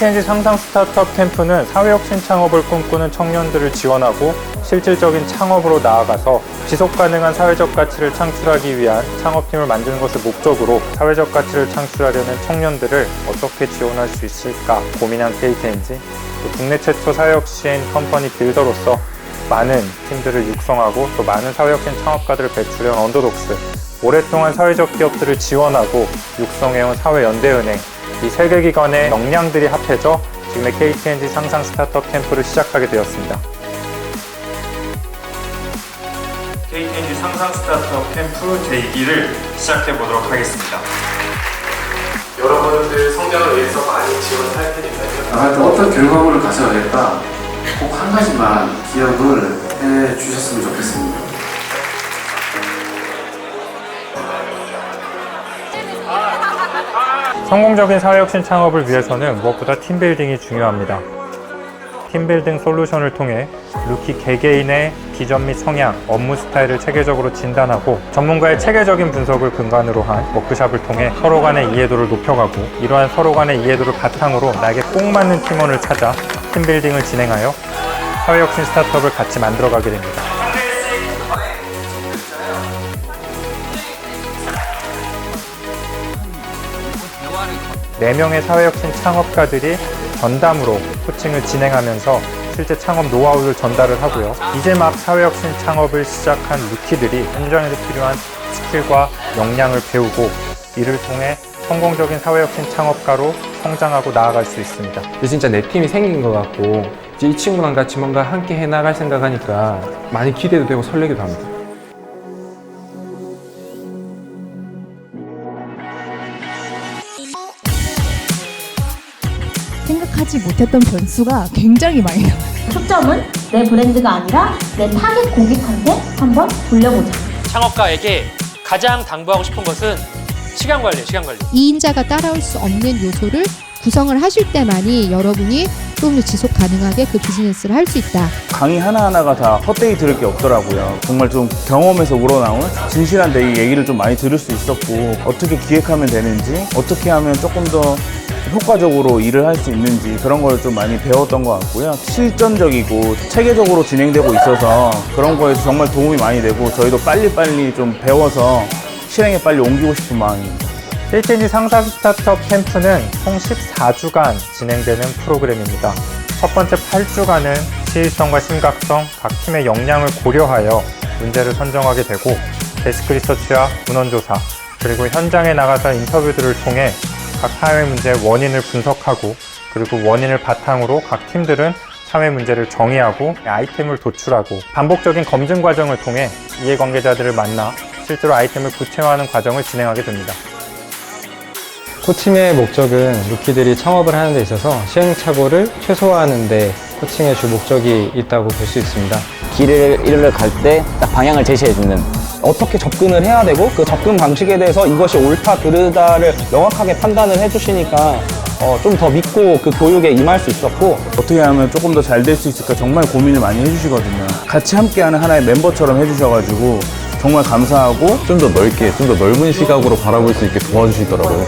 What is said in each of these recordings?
KTNG 상상 스타트업 캠프는 사회혁신 창업을 꿈꾸는 청년들을 지원하고 실질적인 창업으로 나아가서 지속 가능한 사회적 가치를 창출하기 위한 창업팀을 만드는 것을 목적으로 사회적 가치를 창출하려는 청년들을 어떻게 지원할 수 있을까 고민한 또 국내 최초 사회혁신 컴퍼니 빌더로서 많은 팀들을 육성하고 또 많은 사회혁신 창업가들을 배출해온 언더독스 오랫동안 사회적 기업들을 지원하고 육성해온 사회연대은행 이 세 개 기관의 역량들이 합해져 지금의 KTNG 상상 스타트업 캠프를 시작하게 되었습니다. KTNG 상상 스타트업 캠프 제2기를 시작해 보도록 하겠습니다. 여러분들 성장을 위해서 많이 지원할 테니까요. 나갈 때 어떤 결과물을 가져가겠다. 꼭 한 가지만 기억을 해 주셨으면 좋겠습니다. 성공적인 사회혁신 창업을 위해서는 무엇보다 팀빌딩이 중요합니다. 팀빌딩 솔루션을 통해 루키 개개인의 비전 및 성향, 업무 스타일을 체계적으로 진단하고 전문가의 체계적인 분석을 근간으로 한 워크샵을 통해 서로 간의 이해도를 높여가고 이러한 서로 간의 이해도를 바탕으로 나에게 꼭 맞는 팀원을 찾아 팀빌딩을 진행하여 사회혁신 스타트업을 같이 만들어가게 됩니다. 네명의 사회혁신 창업가들이 전담으로 코칭을 진행하면서 실제 창업 노하우를 전달을 하고요. 이제 막 사회혁신 창업을 시작한 루키들이 현장에서 필요한 스킬과 역량을 배우고 이를 통해 성공적인 사회혁신 창업가로 성장하고 나아갈 수 있습니다. 진짜 내 팀이 생긴 것 같고 이제 이 친구랑 같이 뭔가 함께 해나갈 생각하니까 많이 기대도 되고 설레기도 합니다. 생각하지 못했던 변수가 굉장히 많이 나와요. 초점은 내 브랜드가 아니라 내 타겟 고객한테 한번 돌려보자. 창업가에게 가장 당부하고 싶은 것은 시간 관리예요, 시간 관리. 2인자가 따라올 수 없는 요소를 구성을 하실 때만이 여러분이 좀더 지속 가능하게 그 비즈니스를 할 수 있다. 강의 하나하나가 다 헛되이 들을 게 없더라고요. 정말 좀 경험에서 우러나온 진실한 내 얘기를 좀 많이 들을 수 있었고 어떻게 기획하면 되는지 어떻게 하면 조금 더 효과적으로 일을 할 수 있는지 그런 걸 좀 많이 배웠던 것 같고요. 실전적이고 체계적으로 진행되고 있어서 그런 거에서 정말 도움이 많이 되고 저희도 빨리빨리 좀 배워서 실행에 빨리 옮기고 싶은 마음입니다. KTNG 상사 스타트업 캠프는 총 14주간 진행되는 프로그램입니다. 첫 번째 8주간은 시의성과 심각성, 각 팀의 역량을 고려하여 문제를 선정하게 되고 데스크 리서치와 문헌조사, 그리고 현장에 나가서 인터뷰들을 통해 각 사회 문제의 원인을 분석하고 그리고 원인을 바탕으로 각 팀들은 사회 문제를 정의하고 아이템을 도출하고 반복적인 검증 과정을 통해 이해관계자들을 만나 실제로 아이템을 구체화하는 과정을 진행하게 됩니다. 코칭의 목적은 루키들이 창업을 하는 데 있어서 시행착오를 최소화하는 데 코칭의 주 목적이 있다고 볼 수 있습니다. 길을 일을 갈때 딱 방향을 제시해주는 어떻게 접근을 해야 되고 그 접근 방식에 대해서 이것이 옳다 그르다를 명확하게 판단을 해주시니까 어, 좀 더 믿고 그 교육에 임할 수 있었고 어떻게 하면 조금 더 잘 될 수 있을까 정말 고민을 많이 해주시거든요. 같이 함께하는 하나의 멤버처럼 해주셔가지고 정말 감사하고 좀 더 넓게, 좀 더 넓은 시각으로 바라볼 수 있게 도와주시더라고요.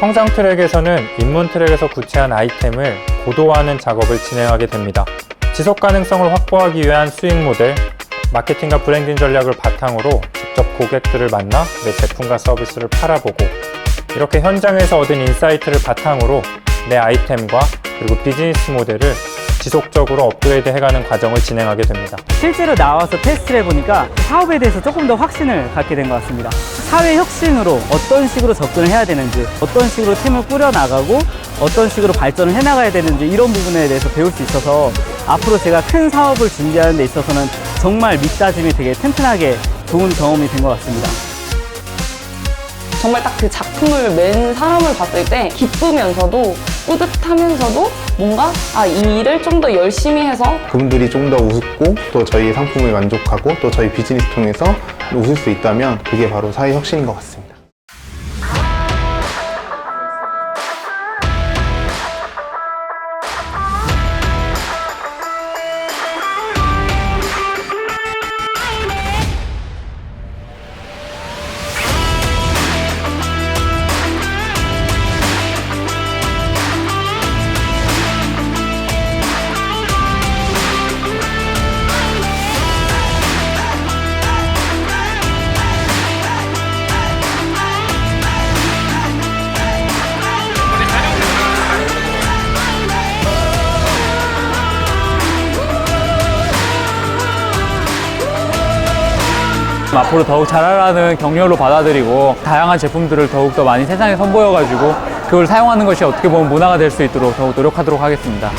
성장 트랙에서는 입문 트랙에서 구체한 아이템을 고도화하는 작업을 진행하게 됩니다. 지속 가능성을 확보하기 위한 수익 모델, 마케팅과 브랜딩 전략을 바탕으로 직접 고객들을 만나 내 제품과 서비스를 팔아보고 이렇게 현장에서 얻은 인사이트를 바탕으로 내 아이템과 그리고 비즈니스 모델을 지속적으로 업그레이드 해가는 과정을 진행하게 됩니다. 실제로 나와서 테스트를 해보니까 사업에 대해서 조금 더 확신을 갖게 된 것 같습니다. 사회 혁신으로 어떤 식으로 접근을 해야 되는지, 어떤 식으로 팀을 꾸려나가고, 어떤 식으로 발전을 해나가야 되는지 이런 부분에 대해서 배울 수 있어서 앞으로 제가 큰 사업을 준비하는 데 있어서는 정말 밑다짐이 되게 튼튼하게 좋은 경험이 된 것 같습니다. 정말 딱 그 작품을 맨 사람을 봤을 때 기쁘면서도 뿌듯하면서도 뭔가 아, 이 일을 좀 더 열심히 해서 그분들이 좀 더 웃고 또 저희 상품을 만족하고 또 저희 비즈니스 통해서 웃을 수 있다면 그게 바로 사회 혁신인 것 같습니다. 앞으로 더욱 잘하라는 격려로 받아들이고 다양한 제품들을 더욱더 많이 세상에 선보여가지고 그걸 사용하는 것이 어떻게 보면 문화가 될 수 있도록 더욱 노력하도록 하겠습니다.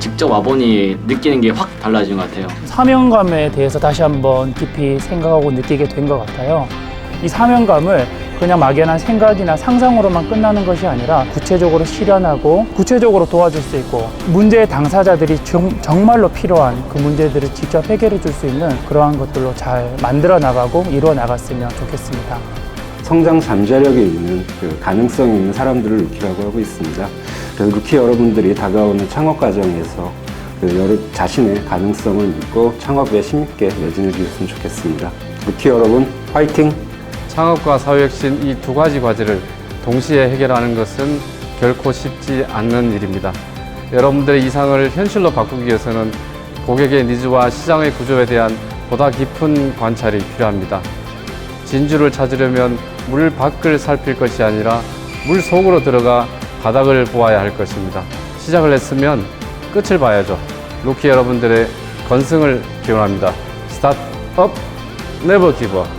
직접 와보니 느끼는 게 확 달라진 것 같아요. 사명감에 대해서 다시 한번 깊이 생각하고 느끼게 된 것 같아요. 이 사명감을 그냥 막연한 생각이나 상상으로만 끝나는 것이 아니라 구체적으로 실현하고 구체적으로 도와줄 수 있고 문제의 당사자들이 정, 정말로 필요한 그 문제들을 직접 해결해 줄 수 있는 그러한 것들로 잘 만들어 나가고 이루어 나갔으면 좋겠습니다. 성장 잠재력이 있는 그 가능성이 있는 사람들을 루키라고 하고 있습니다. 그래서 루키 여러분들이 다가오는 창업 과정에서 그 여러 자신의 가능성을 믿고 창업에 힘있게 매진해 주셨으면 좋겠습니다. 루키 여러분 화이팅! 창업과 사회혁신 이 두 가지 과제를 동시에 해결하는 것은 결코 쉽지 않는 일입니다. 여러분들의 이상을 현실로 바꾸기 위해서는 고객의 니즈와 시장의 구조에 대한 보다 깊은 관찰이 필요합니다. 진주를 찾으려면 물 밖을 살필 것이 아니라 물 속으로 들어가 바닥을 보아야 할 것입니다. 시작을 했으면 끝을 봐야죠. 루키 여러분들의 건승을 기원합니다. 스타트업, 네버 기버.